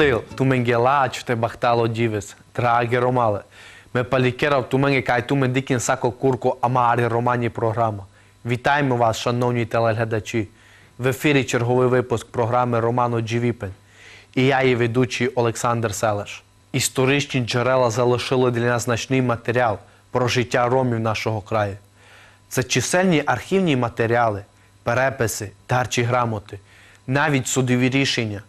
Molodil, tu mengelač te bahtalo dives, dragi ромале. Ми палікерав ту мене кай ту мен дикін сако курко амарі романі програма. Вітаємо вас, шановні телеглядачі. В ефірі черговий випуск програми Романо Джівіпен. І я її ведучий Олександр Селеш. Історичні джерела залишили для нас значний матеріал про життя ромів нашого краю. Це чисельні архівні матеріали, переписи, дарчі грамоти, навіть судові рішення.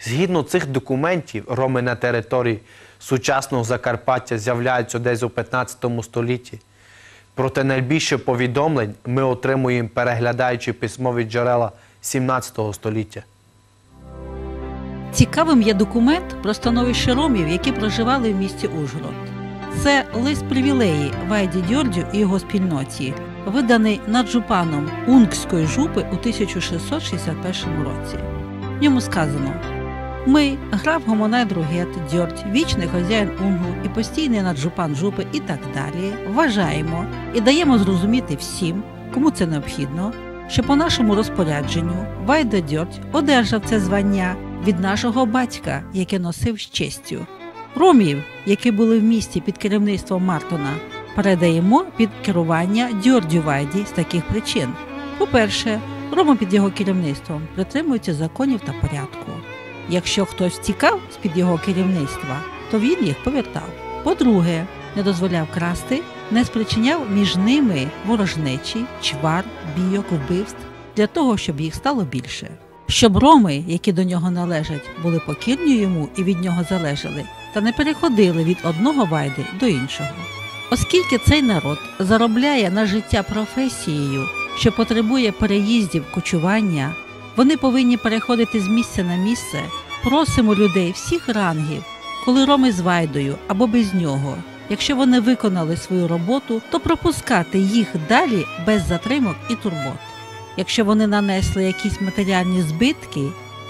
Згідно цих документів, роми на території сучасного Закарпаття з'являються десь у 15 столітті. Проте найбільше повідомлень ми отримуємо, переглядаючи письмові джерела 17 століття. Цікавим є документ про становище ромів, які проживали в місті Ужгород. Це лист привілеї Вайді Дьордю і його спільноті, виданий наджупаном Унгської жупи у 1661 році. В ньому сказано: ми, граф Гомонай Другет, Дьордь, вічний хазяїн Унгу і постійний наджупан жупи і так далі, вважаємо і даємо зрозуміти всім, кому це необхідно, що по нашому розпорядженню Вайда Дьордь одержав це звання від нашого батька, яке носив з честю. Ромів, які були в місті під керівництвом Мартона, передаємо під керування Дьордю Вайді з таких причин. По-перше, Роми під його керівництвом притримуються законів та порядку. Якщо хтось втікав з-під його керівництва, то він їх повертав. По-друге, не дозволяв красти, не спричиняв між ними ворожнечі, чвар, бійок, вбивств для того, щоб їх стало більше. Щоб роми, які до нього належать, були покірні йому і від нього залежали, та не переходили від одного вайди до іншого. Оскільки цей народ заробляє на життя професією, що потребує переїздів, кочування, вони повинні переходити з місця на місце. Просимо людей всіх рангів, коли роми з вайдою або без нього. Якщо вони виконали свою роботу, то пропускати їх далі без затримок і турбот. Якщо вони нанесли якісь матеріальні збитки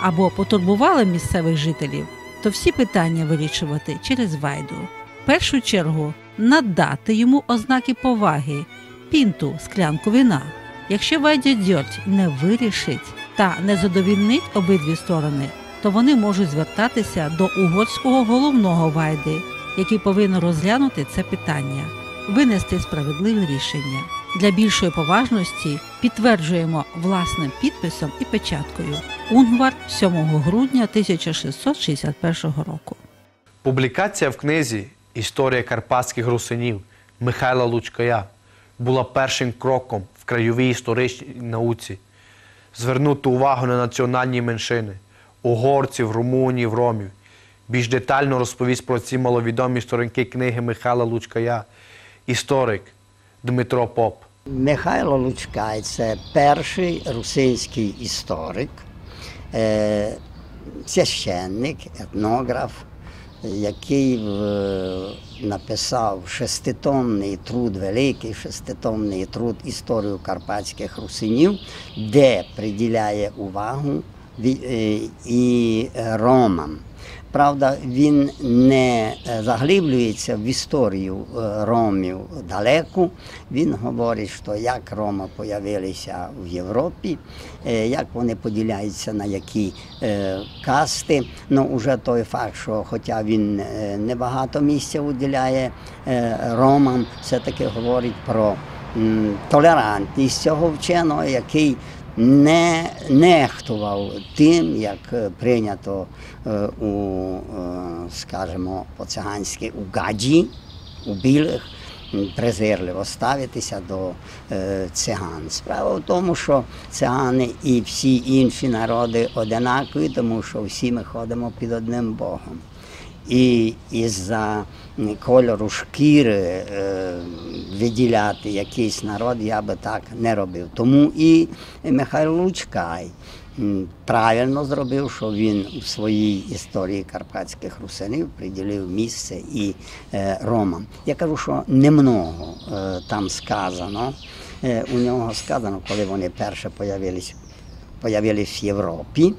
або потурбували місцевих жителів, то всі питання вирішувати через вайду. В першу чергу надати йому ознаки поваги, пінту, склянку вина. Якщо Вайдя Дьорть не вирішить та не задовільнить обидві сторони, то вони можуть звертатися до угорського головного вайди, який повинен розглянути це питання, винести справедливе рішення. Для більшої поважності підтверджуємо власним підписом і печаткою Унгвар 7 грудня 1661 року. Публікація в книзі Історія карпатських русинів Михайла Лучкая була першим кроком в краєвій історичній науці. Звернути увагу на національні меншини угорців, румунів, ромів. Більш детально розповість про ці маловідомі сторінки книги Михайла Лучкая, історик Дмитро Поп. Михайло Лучкай це перший русинський історик, е, священник, етнограф, який написав шеститомний труд, великий шеститомний труд історію карпатських русинів, де приділяє увагу е, і ромам. Правда, він не е, заглиблюється в історію е, ромів далеку. Він говорить, що як роми появилися в Європі, е, як вони поділяються на які касти. Ну, уже той факт, що хоча він небагато місця уділяє ромам, все-таки говорить про толерантність цього вченого, який не нехтував тим, як е, прийнято е, у, е, скажімо, по-циганськи у гаджі, у білих, презирливо ставитися до циган. Справа в тому, що цигани і всі інші народи одинакові, тому що всі ми ходимо під одним Богом. І із-за кольору шкіри е, виділяти якийсь народ я би так не робив. Тому і Михайло Лучкай правильно зробив, що він у своїй історії карпатських русинів приділив місце і е, ромам. Я кажу, що немного е, там сказано. У нього сказано, коли вони перше появились, появились в Європі.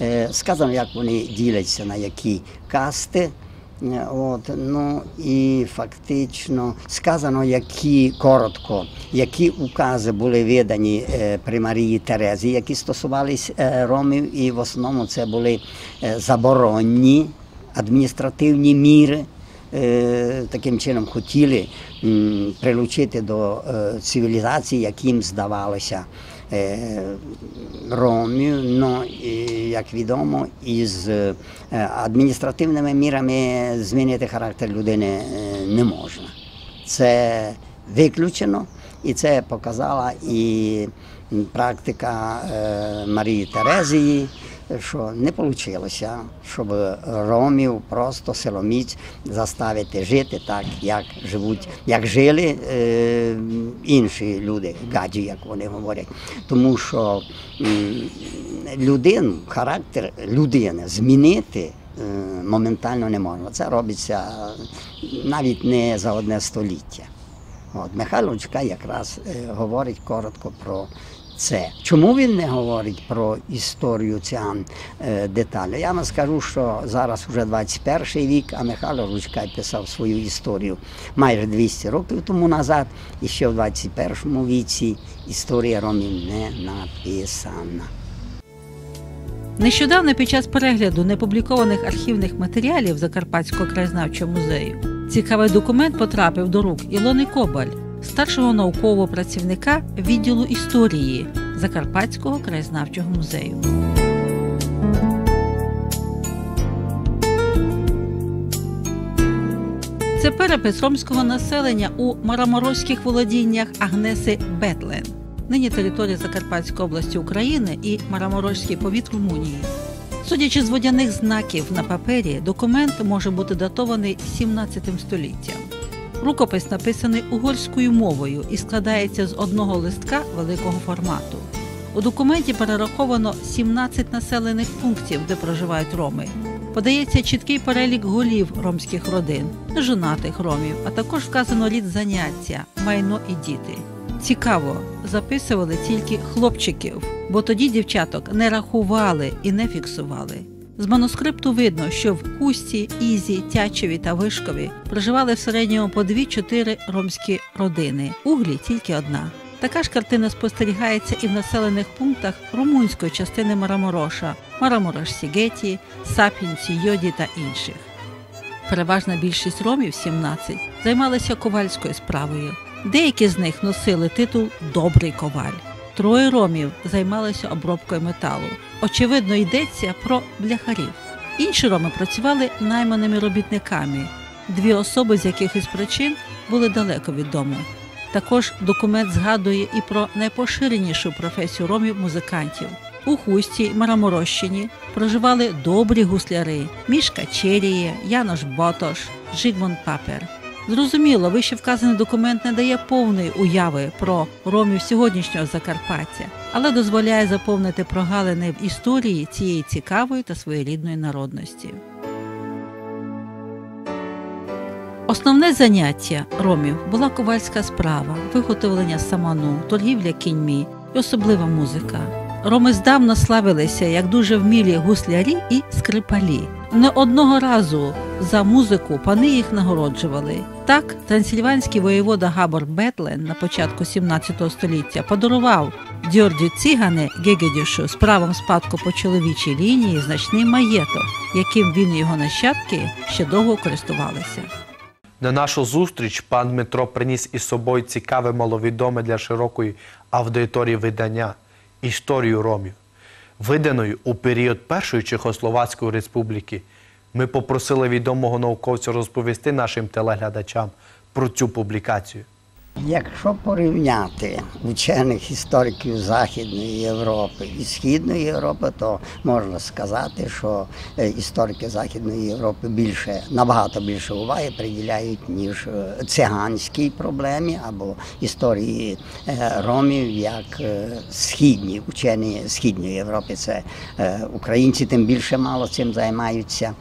Е, Сказано, як вони діляться на які касти. Е, От, ну і фактично сказано, які коротко, які укази були видані е, при Марії Терезі, які стосувалися ромів, і в основному це були заборонні адміністративні міри. Таким чином хотіли прилучити до цивілізації, яким здавалося е, ромів. Ну, і, як відомо, із е, адміністративними мірами змінити характер людини е, не можна. Це виключено, і це показала і практика Марії Терезії, що не вийшло, щоб ромів просто силоміць заставити жити так, як живуть, як жили е, інші люди, гаджі, як вони говорять. Тому що людину, характер людини змінити е, моментально не можна. Це робиться навіть не за одне століття. От, Михайло Лучка якраз е, говорить коротко про це. Чому він не говорить про історію цян е, деталі? Я вам скажу, що зараз вже 21 вік, а Михайло Лучкай писав свою історію майже 200 років тому назад, і ще в 21 віці історія ромів не написана. Нещодавно під час перегляду непублікованих архівних матеріалів Закарпатського краєзнавчого музею цікавий документ потрапив до рук Ілони Кобаль, старшого наукового працівника відділу історії Закарпатського краєзнавчого музею. Це перепис ромського населення у мараморозьких володіннях Агнеси Бетлен, нині територія Закарпатської області України і Мараморозький повіт Румунії. Судячи з водяних знаків на папері, документ може бути датований 17 століттям. Рукопис написаний угорською мовою і складається з одного листка великого формату. У документі перераховано 17 населених пунктів, де проживають роми. Подається чіткий перелік голів ромських родин, жонатих ромів, а також вказано рід заняття, майно і діти. Цікаво, записували тільки хлопчиків, бо тоді дівчаток не рахували і не фіксували. З манускрипту видно, що в Кусті, Ізі, Тячеві та Вишкові проживали в середньому по 2-4 ромські родини, углі тільки одна. Така ж картина спостерігається і в населених пунктах румунської частини Марамороша, Мараморош Сігеті, Сапінці, Йоді та інших. Переважна більшість ромів 17 займалися ковальською справою. Деякі з них носили титул Добрий коваль. Троє ромів займалися обробкою металу. Очевидно, йдеться про бляхарів. Інші роми працювали найманими робітниками. Дві особи з якихось причин були далеко від дому. Також документ згадує і про найпоширенішу професію ромів-музикантів. У Хусті Мараморощині проживали добрі гусляри Мішка Черіє, Янош Ботош, Жигмон Папер. Зрозуміло, вище вказаний документ не дає повної уяви про ромів сьогоднішнього Закарпаття, але дозволяє заповнити прогалини в історії цієї цікавої та своєрідної народності. Основне заняття ромів була ковальська справа, виготовлення саману, торгівля кіньми і особлива музика. Роми здавна славилися як дуже вмілі гуслярі і скрипалі. Не одного разу за музику пани їх нагороджували. Так, трансильванський воєвода Габор Бетлен на початку 17 століття подарував Дьордю Цігане Гегедюшу з правом спадку по чоловічій лінії значний маєток, яким він і його нащадки ще довго користувалися. На нашу зустріч пан Дмитро приніс із собою цікаве маловідоме для широкої аудиторії видання історію ромів, виданою у період Першої Чехословацької республіки. Ми попросили відомого науковця розповісти нашим телеглядачам про цю публікацію. Якщо порівняти учених істориків Західної Європи і Східної Європи, то можна сказати, що е, історики Західної Європи більше набагато більше уваги приділяють, ніж е, циганській проблемі або історії е, ромів як східні учені Східної Європи. Це українці тим більше мало цим займаються,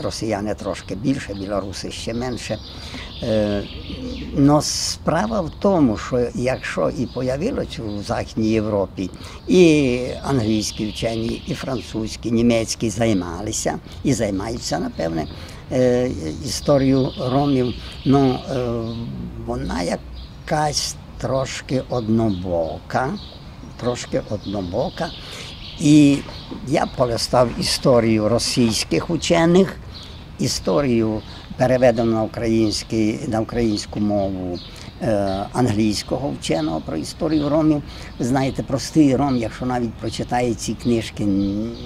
росіяни трошки більше, білоруси ще менше. Но Справа в тому, що якщо і появилось у Західній Європі, і англійські вчені, і французькі, німецькі займалися і займаються, напевне, е, історією ромів, ну е, вона якась трошки однобока, трошки однобока. І я полистав історію російських учених, історію переведену на українську мову англійського вченого про історію ромів. Ви знаєте, простий ром, якщо навіть прочитає ці книжки,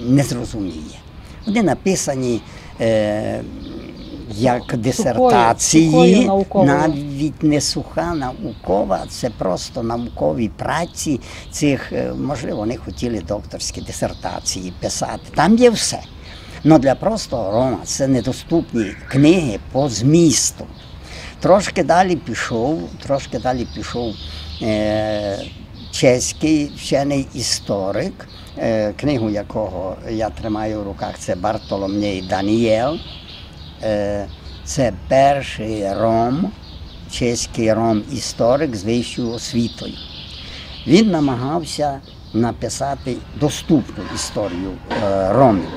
не зрозуміє. Вони написані е, як дисертації, сухою навіть не суха наукова, це просто наукові праці цих, е, можливо, вони хотіли докторські дисертації писати. Там є все. Але для простого Рома це недоступні книги по змісту. Трошки далі пішов, трошки далі пішов е, чеський вчений історик, е, книгу якого я тримаю в руках, це Бартоломній Даніел. Е, це перший ром, чеський ром-історик з вищою освітою. Він намагався написати доступну історію е, ромів.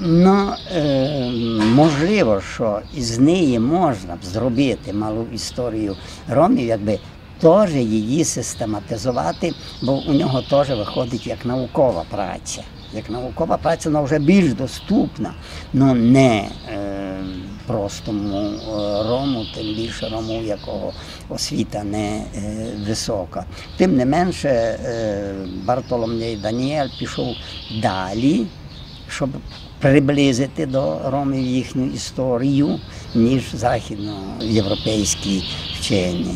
Ну, е, можливо, що із неї можна б зробити малу історію ромів, якби теж її систематизувати, бо у нього теж виходить як наукова праця. Як наукова праця вона вже більш доступна, але не е, простому е, рому, тим більше рому, якого освіта не е, висока. Тим не менше, е, Бартоломей Даніель пішов далі, щоб приблизити до ромів їхню історію, ніж західноєвропейські вчені.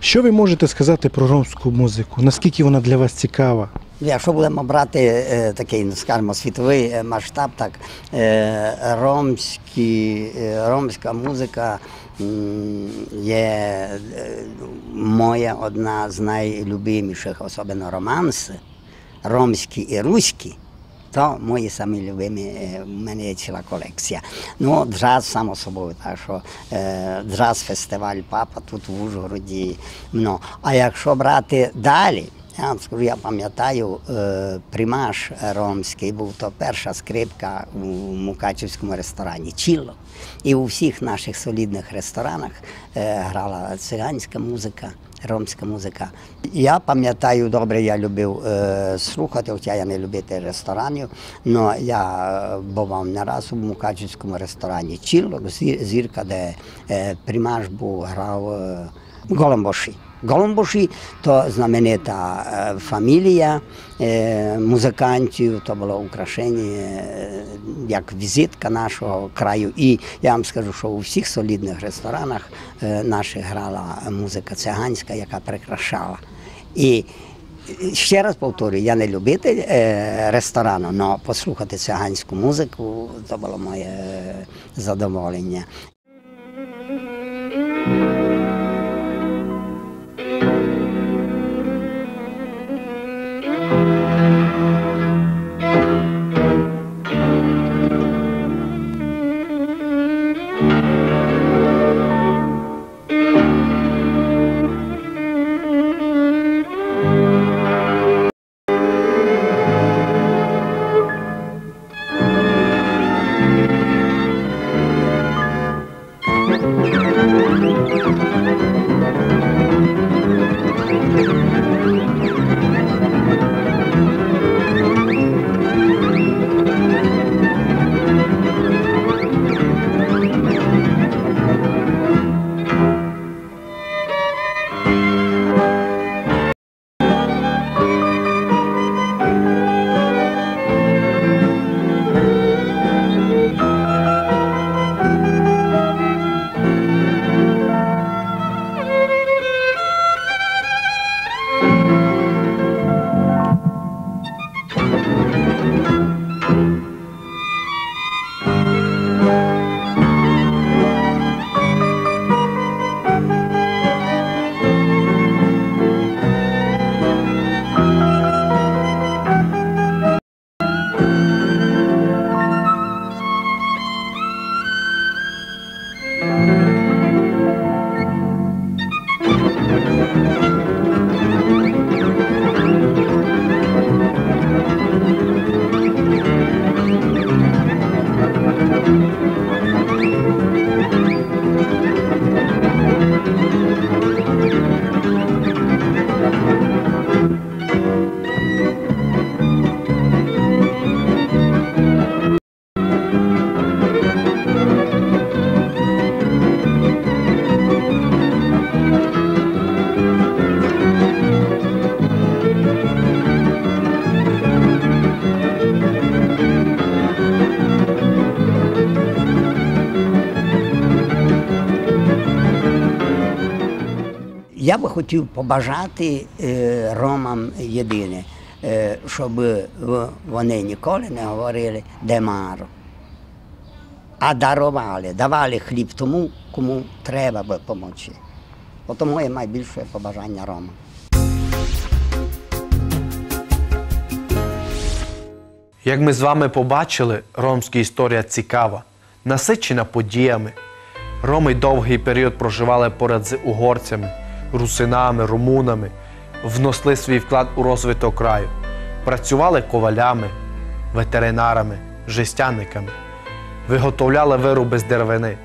Що ви можете сказати про ромську музику? Наскільки вона для вас цікава? Якщо будемо брати е, такий, ну, скажімо, світовий е, масштаб, так е, ромські, ромська музика є моя одна з найлюбиміших, особливо романси, ромські і руські. То мої самі любимі, в мене є ціла колекція. Ну, джаз, само собою, так що е, джаз-фестиваль Папа тут в Ужгороді. Ну, а якщо брати далі, я вам скажу, я пам'ятаю, е, примаш ромський був то перша скрипка у Мукачівському ресторані Чіло. І у всіх наших солідних ресторанах е, грала циганська музика, ромська музика. Я пам'ятаю добре, я любив е, слухати, хоча я не любитель ресторанів, але я е, бував не раз у Мукачівському ресторані Чілок, зі- зірка, де е, примаш був грав е, Голомбоші. Голомбоші то знаменита е, фамілія е, музикантів, то було украшення е, як візитка нашого краю. І я вам скажу, що у всіх солідних ресторанах наших грала музика циганська, яка прикрашала. І ще раз повторюю, я не любитель ресторану, але послухати циганську музику то було моє задоволення. Я би хотів побажати е, ромам єдине, е, щоб вони ніколи не говорили демаро, а дарували, давали хліб тому, кому треба би допомогти. Ото моє найбільше побажання ромам. Як ми з вами побачили, ромська історія цікава, насичена подіями. Роми довгий період проживали поряд з угорцями, русинами, румунами, внесли свій вклад у розвиток краю, працювали ковалями, ветеринарами, жестяниками, виготовляли вироби з деревини,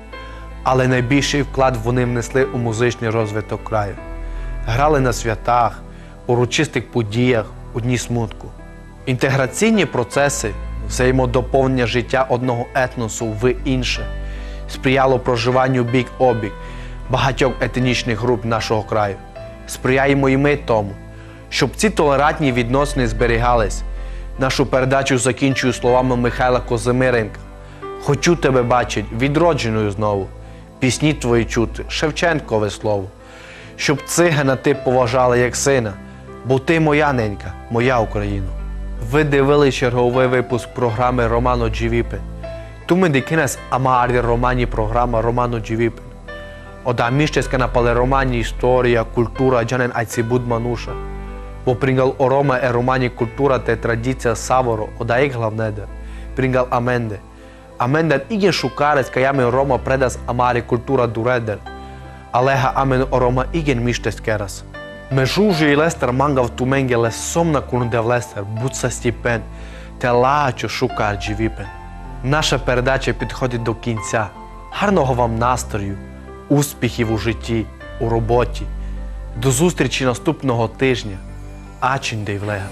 але найбільший вклад вони внесли у музичний розвиток краю. Грали на святах, урочистих подіях, у дні смутку. Інтеграційні процеси, взаємодоповнення життя одного етносу в інше сприяло проживанню бік обік багатьох етнічних груп нашого краю. Сприяємо і ми тому, щоб ці толерантні відносини зберігались. Нашу передачу закінчую словами Михайла Козимиренка. Хочу тебе бачить відродженою знову, пісні твої чути, Шевченкове слово, щоб цигана ти поважала як сина, бо ти моя ненька, моя Україна. Ви дивили черговий випуск програми Романо Джівіпен. Туми дикинес амарі романі програма Романо Джівіпен. Ода міщеска напале романі історія, культура джанен айцибуд мануша. Бо прингал орома е романі культура те традиція саворо, ода ек главнеде. Прингал аменде. Аменде іген шукарец каями рома предас амарі культура дуредер. Алега амен орома іген міштес керас. Межужи і лестер мангав туменгеле сомна кунде влестер, буца стіпен, те лачо шукар джівіпен. Наша передача підходить до кінця. Гарного вам настрою, успіхів у житті, у роботі. До зустрічі наступного тижня. Ачин Дейвлега.